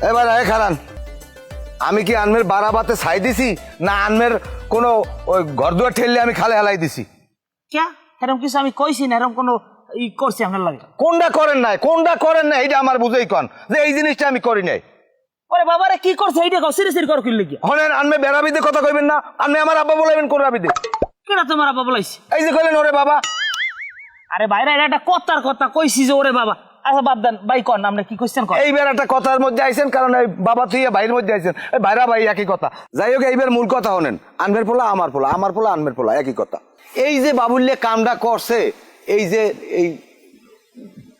এবার এ খারান আমি কি আনমের বারাবাতে ছাই দিছি না আনমের কোনো ওই ঘর দুয়ার ঠেললে আমি খালে হেলাই দিছি? কে এরকম কিছু আমি কইছি না এরকম কোনো ই করছি আপনার লাগে। কোনটা করেন নাই কোনটা করেন নাই এটা আমার বুঝেই কন যে এই জিনিসটা আমি করি নাই। ওরে বাবারে কি করছে এইটা কও? সিরি সিরি কর কিনলে গিয়া। হলেন আনমে বেড়াবিদে কথা কইবেন না আপনি আমার আব্বা বলাইবেন কোন রাবিদে? কেনা তোমার আব্বা বলাইছে? এই যে কইলেন ওরে বাবা। আরে বাইরে এটা একটা কথার কথা কইছি যে ওরে বাবা। আচ্ছা বাদ দেন বাই কর না আপনি কি কোশ্চেন কর এইবার একটা কথার মধ্যে আইছেন কারণ এই বাবা তুই ভাইয়ের মধ্যে আইছেন। এই ভাইরা ভাই একই কথা। যাই হোক এইবার মূল কথা হনেন আনমের পোলা আমার পোলা আমার পোলা আনমের পোলা একই কথা। এই যে বাবুল্যে কামটা করছে এই যে এই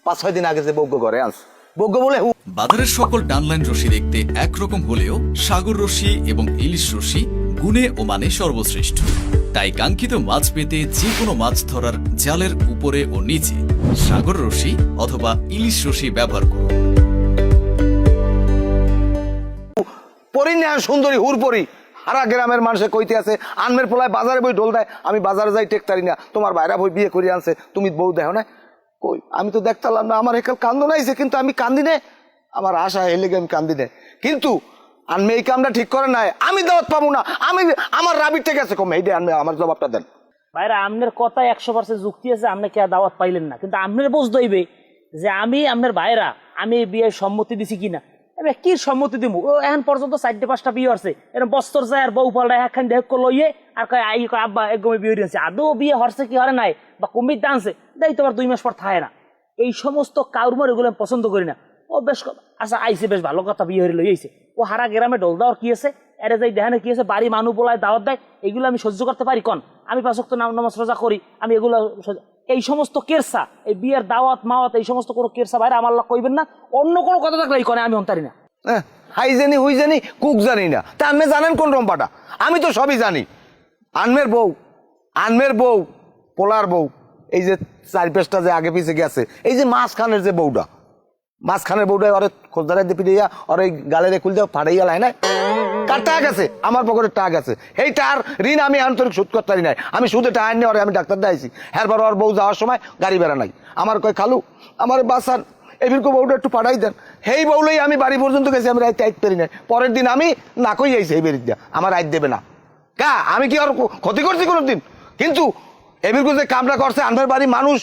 পাঁচ ছয় দিন আগে যে বজ্ঞ করে আনছে বজ্ঞ বলে বাজারের সকল ডানলাইন রশি দেখতে একরকম হলেও সাগর রশি এবং ইলিশ রশি গুণে ও মানে সর্বশ্রেষ্ঠ। তাই কাঙ্ক্ষিত মাছ পেতে যে কোনো মাছ ধরার জালের উপরে ও নিচে সাগর রশি অথবা ইলিশ রশি ব্যবহার করুন। সুন্দরী হুর পরি হারা গ্রামের মানুষে কইতে আছে, আনমের পোলায় বাজারে বই ঢোল দেয়, আমি বাজারে যাই টেকতারি না। তোমার বাইরা বই বিয়ে করে আনছে, তুমি বউ দেখো না? কই, আমি তো দেখতাম না, আমার একাল কান্দন আইছে কিন্তু আমি কান্দি নে। আমার আশা এলে আমি কান্দি নে। কিন্তু আনমে এই কামটা ঠিক করে নাই, আমি দাওয়াত পাবো না, আমি, আমার রাবির থেকে আছে কমে এইটা আনমে আমার জবাবটা দেন। বাইরে আপনার কথা একশো পার্সেন্ট যুক্তি আছে আপনি কে দাওয়াত পাইলেন না। কিন্তু আপনার বোঝ দইবে যে আমি আপনার ভাইরা, আমি এই বিয়ের সম্মতি দিছি কিনা। এবার কি সম্মতি দিব ও, এখন পর্যন্ত চারটে, পাঁচটা বিয়ে হচ্ছে এরকম বস্তর যায় আর বউ পাল্টা একখান দেখ লইয়ে আর কয়, আই, কয়, আব্বা, একদমই বিয়ে দিয়েছে আদৌ বিয়ে হরছে কি হরে নাই? বা কুমির দানছে? দেই তোমার দুই মাস পর থাকে না। এই সমস্ত কাউরমার এগুলো আমি পছন্দ করি না। ও বেশ আচ্ছা আইসে বেশ ভালো কথা বিয়ে হয়ে লইছে ও হারা গ্রামে ডোল দেওয়ার কি আছে? এরে যাই দেখানে কি আছে? বাড়ি মানুষ বলায় দাওয়াত দেয় এগুলো আমি সহ্য করতে পারি কন? আমি পাঁচক নাম নামাজ রোজা করি আমি এগুলো এই সমস্ত কেরসা এই বিয়ের দাওয়াত মাওয়াত এই সমস্ত কোনো কেরসা বাইরে আমার লাগ কইবেন না। অন্য কোনো কথা থাকলে এই কনে আমি অন্তারি না। হ্যাঁ, হাই জানি হুই জানি কুক জানি না। তা আনমে জানেন কোন রম্পাটা? আমি তো সবই জানি। আনমের বউ আনমের বউ পোলার বউ এই যে চার পেঁচটা যে আগে পিছে গেছে এই যে মাঝখানের যে বউটা। মাঝখানের বউটা ওরে খোঁজদারে দিয়ে পিটিয়া ওর এই গালের খুল দিয়ে ফাটাইয়া লাই না কার টাকা গেছে আমার পকেটের টাকা গেছে এই টার ঋণ আমি আন্তরিক সুদ করতে পারি নাই। আমি সুদে টাকা নিয়ে ওরে আমি ডাক্তার দেখাইছি। হ্যাঁ ওর বউ যাওয়ার সময় গাড়ি বেড়া নাই। আমার কয়, খালু, আমার বাসার এবিরকম বউটা একটু পাঠাই দেন। সেই বউলেই আমি বাড়ি পর্যন্ত গেছি, আমি রাইতে আইতে পারি নাই। পরের দিন আমি না কই যাইছি এই বেরিয়ে দিয়া। আমার আইত দেবে না। কা, আমি কি আর ক্ষতি করছি কোনোদিন? কিন্তু এবিরকম যে কামটা করছে আনবার বাড়ি মানুষ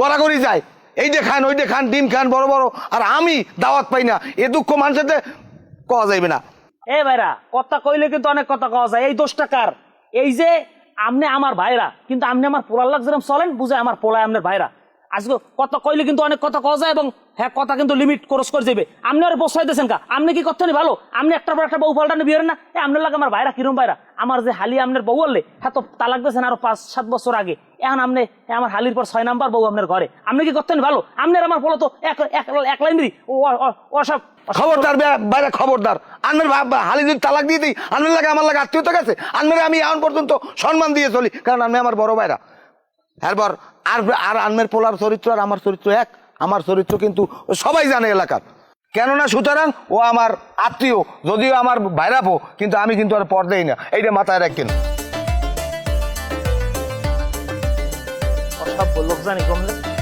গড়াগড়ি যায়। এই যে খান, ওই যে খান, ডিম খান, বড় বড়, আর আমি দাওয়াত পাই না। এ দুঃখ মানুষের কওয়া যাইবে না। এ ভাইরা, কথা কইলে কিন্তু অনেক কথা কওয়া যায়। এই দোষটা কার? এই যে আমনে আমার ভাইরা, কিন্তু আপনি আমার পোলার লাগ যেরকম চলেন, বুঝে আমার পোলায় আপনার ভাইরা। আজকে কথা কইলে কিন্তু অনেক কথা কওয়া যায় এবং হ্যাঁ কথা কিন্তু লিমিট ক্রস করে যাবে আপনি আর বসাই দিয়েছেন কা? আপনি কি করতে ভালো? আপনি একটার পর একটা বউ পাল্টানি বিয়ের না? এ আপনার লাগে আমার ভাইরা কিরম ভাইরা? আমার যে হালি আপনার বউ বললে হ্যাঁ তো তালাক দিয়েছেন আরও পাঁচ, সাত বছর আগে। এখন আপনি, আমার হালির পর ছয় নাম্বার বউ আপনার ঘরে। আপনি কি করতেন ভালো? আপনার আমার পোলা তো, এক ও, ও- ওসব খবরদার বাইরে খবরদার। আনমের হালি যদি তালাক দিয়ে দিই আনমের লাগে আমার লাগে আত্মীয়তা গেছে। আনমের আমি এখন পর্যন্ত সম্মান দিয়ে চলি, কারণ আনমে আমার বড় ভাইরা। এরপর আর আর আনমের পোলার চরিত্র আর আমার চরিত্র এক। আমার চরিত্র কিন্তু সবাই জানে এলাকার। কেননা সুতরাং ও আমার আত্মীয়, যদিও আমার ভাইরাপো, কিন্তু আমি কিন্তু আর পর্দাই না। এইটা মাথায় রাখেন। সব লোক জানি কমলে